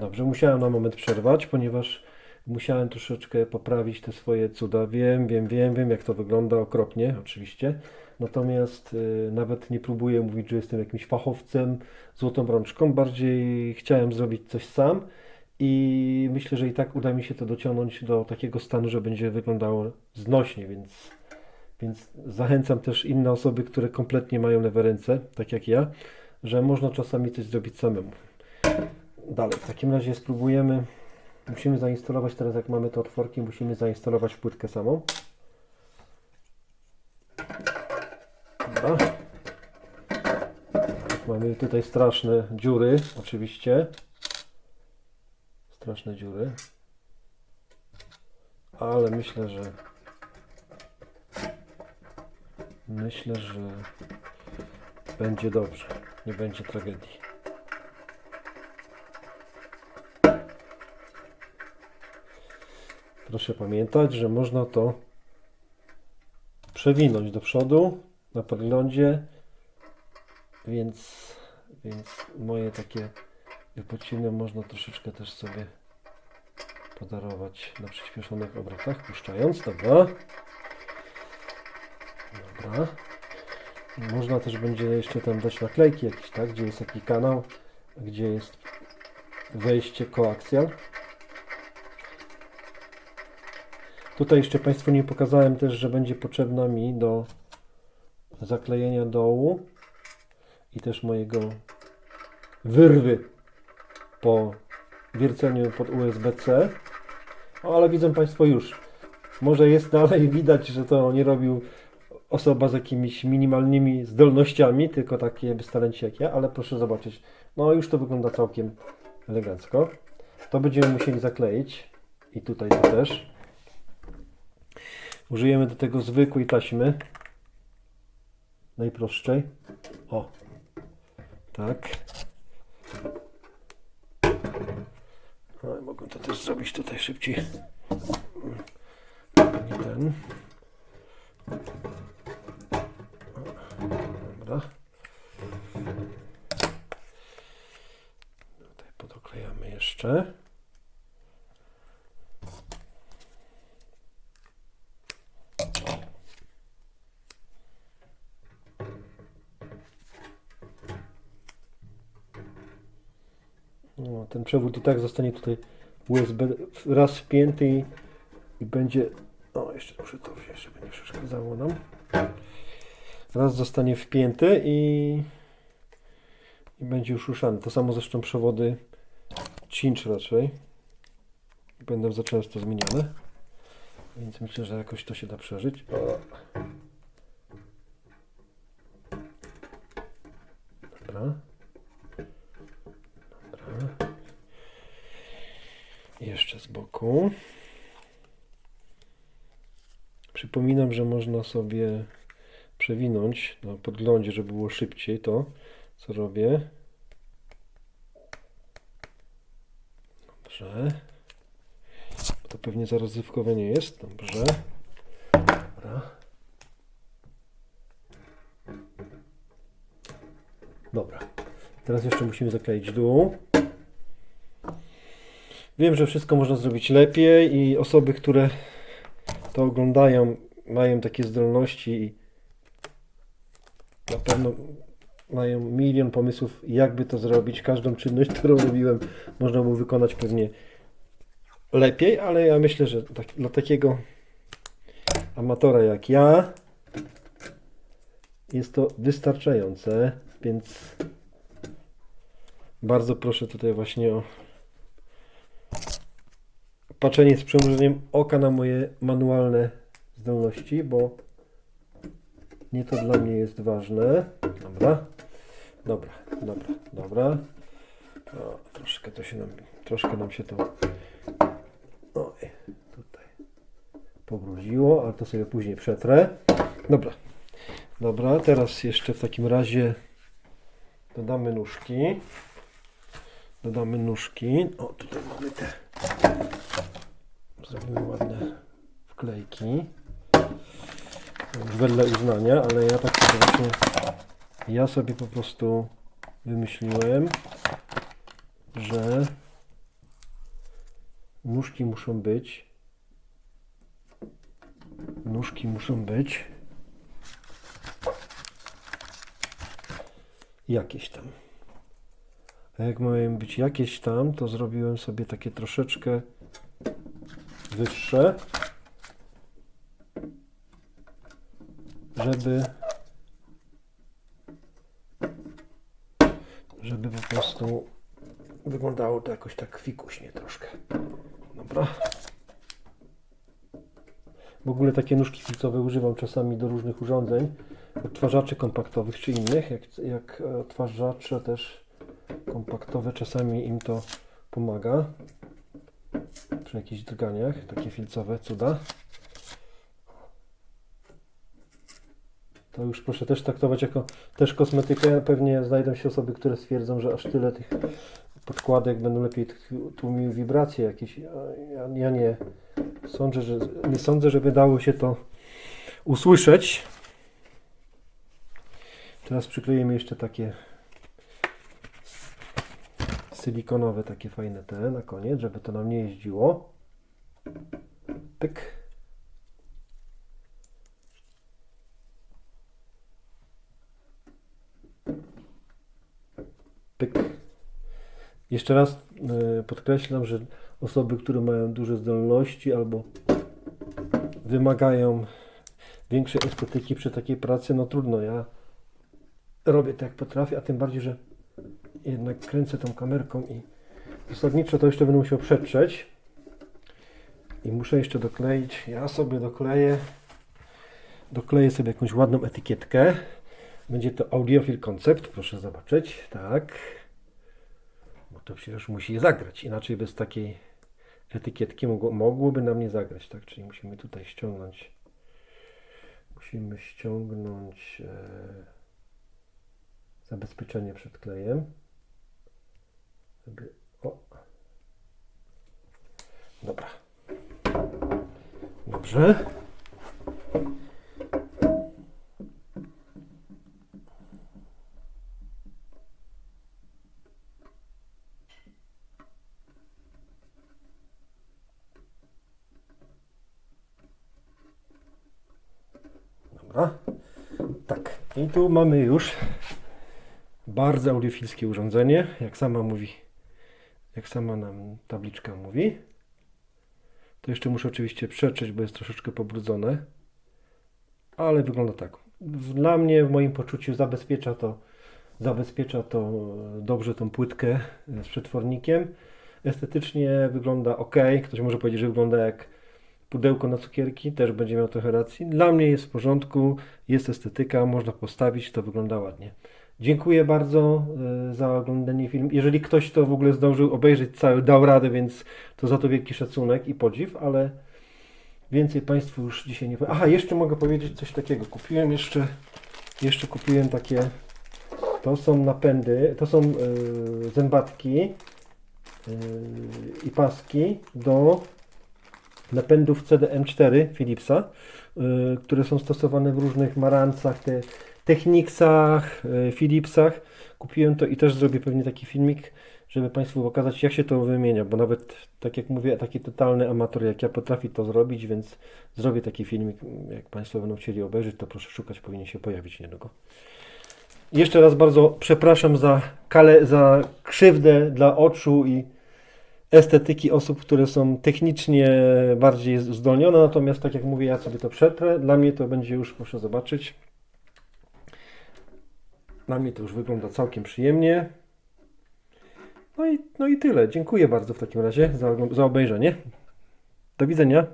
Dobrze, musiałem na moment przerwać, ponieważ musiałem troszeczkę poprawić te swoje cuda. Wiem, wiem, wiem, wiem, jak to wygląda okropnie, oczywiście. Natomiast y, nawet nie próbuję mówić, że jestem jakimś fachowcem, złotą rączką. Bardziej chciałem zrobić coś sam i myślę, że i tak uda mi się to dociągnąć do takiego stanu, że będzie wyglądało znośnie, więc, więc zachęcam też inne osoby, które kompletnie mają lewe ręce, tak jak ja, że można czasami coś zrobić samemu. Dalej, w takim razie spróbujemy. Musimy zainstalować teraz, jak mamy te otworki, musimy zainstalować płytkę samą. Dobra. Mamy tutaj straszne dziury, oczywiście. Straszne dziury. Ale myślę, że myślę, że będzie dobrze. Nie będzie tragedii. Proszę pamiętać, że można to przewinąć do przodu na podglądzie, więc, więc moje takie wypociny można troszeczkę też sobie podarować na przyspieszonych obrotach, puszczając, dobra. Dobra. Można też będzie jeszcze tam dać naklejki jakieś, tak, gdzie jest taki kanał, gdzie jest wejście koaksjal. Tutaj jeszcze Państwu nie pokazałem też, że będzie potrzebna mi do zaklejenia dołu i też mojego wyrwy po wierceniu pod USB-C. O, ale widzą Państwo już. Może jest dalej widać, że to nie robił osoba z jakimiś minimalnymi zdolnościami, tylko takie beztalenci jak ja, ale proszę zobaczyć. No już to wygląda całkiem elegancko. To będziemy musieli zakleić i tutaj też. Użyjemy do tego zwykłej taśmy. Najprostszej. O. Tak. No, mogę to też zrobić tutaj szybciej. Ten. Dobra. Tutaj podoklejamy jeszcze. No, ten przewód i tak zostanie tutaj USB raz wpięty i, będzie. O, jeszcze muszę to wziąć, żeby nie przeszkadzało nam. Raz zostanie wpięty i, i będzie już ruszany. To samo zresztą przewody cinch raczej. Będą za często zmieniane. Więc myślę, że jakoś to się da przeżyć. Dobra. Jeszcze z boku. Przypominam, że można sobie przewinąć na podglądzie, żeby było szybciej to, co robię. Dobrze. To pewnie zarazywkowe nie jest. Dobrze. Dobra. Dobra. Teraz jeszcze musimy zakleić dół. Wiem, że wszystko można zrobić lepiej i osoby, które to oglądają, mają takie zdolności i na pewno mają milion pomysłów, jakby to zrobić. Każdą czynność, którą robiłem, można było wykonać pewnie lepiej, ale ja myślę, że tak, dla takiego amatora jak ja jest to wystarczające, więc bardzo proszę tutaj właśnie o patrzenie z przymrużeniem oka na moje manualne zdolności, bo nie to dla mnie jest ważne. Dobra, dobra, dobra, dobra. O, troszkę to się nam, troszkę nam się to oj, tutaj pobrudziło, ale to sobie później przetrę. Dobra, dobra, teraz jeszcze w takim razie dodamy nóżki. Dodamy nóżki. O, tutaj mamy te Zrobimy ładne wklejki. Już wedle uznania, ale ja tak sobie właśnie, ja sobie po prostu wymyśliłem, że nóżki muszą być. Nóżki muszą być. Jakieś tam. A jak mają być jakieś tam, to zrobiłem sobie takie troszeczkę wyższe, żeby żeby po prostu wyglądało to jakoś tak fikuśnie troszkę. Dobra. W ogóle takie nóżki filcowe używam czasami do różnych urządzeń, odtwarzaczy kompaktowych czy innych, jak, jak odtwarzacze też kompaktowe, czasami im to pomaga przy jakichś drganiach, takie filcowe cuda. To już proszę też traktować jako też kosmetykę. Pewnie znajdą się osoby, które stwierdzą, że aż tyle tych podkładek będą lepiej tł- tłumiły wibracje jakieś. Ja, ja nie sądzę, że nie sądzę, żeby dało się to usłyszeć. Teraz przyklejemy jeszcze takie silikonowe, takie fajne te na koniec, żeby to nam nie jeździło. Pyk. Pyk. Jeszcze raz e, podkreślam, że osoby, które mają duże zdolności albo wymagają większej estetyki przy takiej pracy, no trudno. Ja robię tak jak potrafię, a tym bardziej, że jednak kręcę tą kamerką i zasadniczo to jeszcze będę musiał przetrzeć i muszę jeszcze dokleić. Ja sobie dokleję dokleję sobie jakąś ładną etykietkę. Będzie to Audiophile Concept, proszę zobaczyć, tak. Bo to przecież musi zagrać, inaczej bez takiej etykietki mogło, mogłoby nam nie zagrać, tak? Czyli musimy tutaj ściągnąć, musimy ściągnąć e, zabezpieczenie przed klejem. Żeby, o. Dobra. Dobrze. Tak. I tu mamy już bardzo audiofilskie urządzenie, jak sama mówi, jak sama nam tabliczka mówi. To jeszcze muszę oczywiście przetrzeć, bo jest troszeczkę pobrudzone. Ale wygląda tak. Dla mnie, w moim poczuciu, zabezpiecza to, zabezpiecza to dobrze tą płytkę z przetwornikiem. Estetycznie wygląda ok. Ktoś może powiedzieć, że wygląda jak pudełko na cukierki, też będzie miał trochę racji. Dla mnie jest w porządku, jest estetyka, można postawić, to wygląda ładnie. Dziękuję bardzo e, za oglądanie filmu. Jeżeli ktoś to w ogóle zdążył obejrzeć cały, dał radę, więc to za to wielki szacunek i podziw, ale więcej Państwu już dzisiaj nie powiem. Aha, jeszcze mogę powiedzieć coś takiego. Kupiłem jeszcze, jeszcze kupiłem takie, to są napędy, to są e, zębatki e, i paski do napędów CDM4 Philipsa, y, które są stosowane w różnych marancach, te, Technicsach, y, Philipsach. Kupiłem to i też zrobię pewnie taki filmik, żeby Państwu pokazać, jak się to wymienia, bo nawet, tak jak mówię, taki totalny amator jak ja potrafi to zrobić, więc zrobię taki filmik. Jak Państwo będą chcieli obejrzeć, to proszę szukać, powinien się pojawić niedługo. Jeszcze raz bardzo przepraszam za, kale, za krzywdę dla oczu i estetyki osób, które są technicznie bardziej zdolnione, natomiast tak jak mówię, ja sobie to przetrę. Dla mnie to będzie już, proszę zobaczyć. Dla mnie to już wygląda całkiem przyjemnie. No i, no i tyle. Dziękuję bardzo w takim razie za, za obejrzenie. Do widzenia.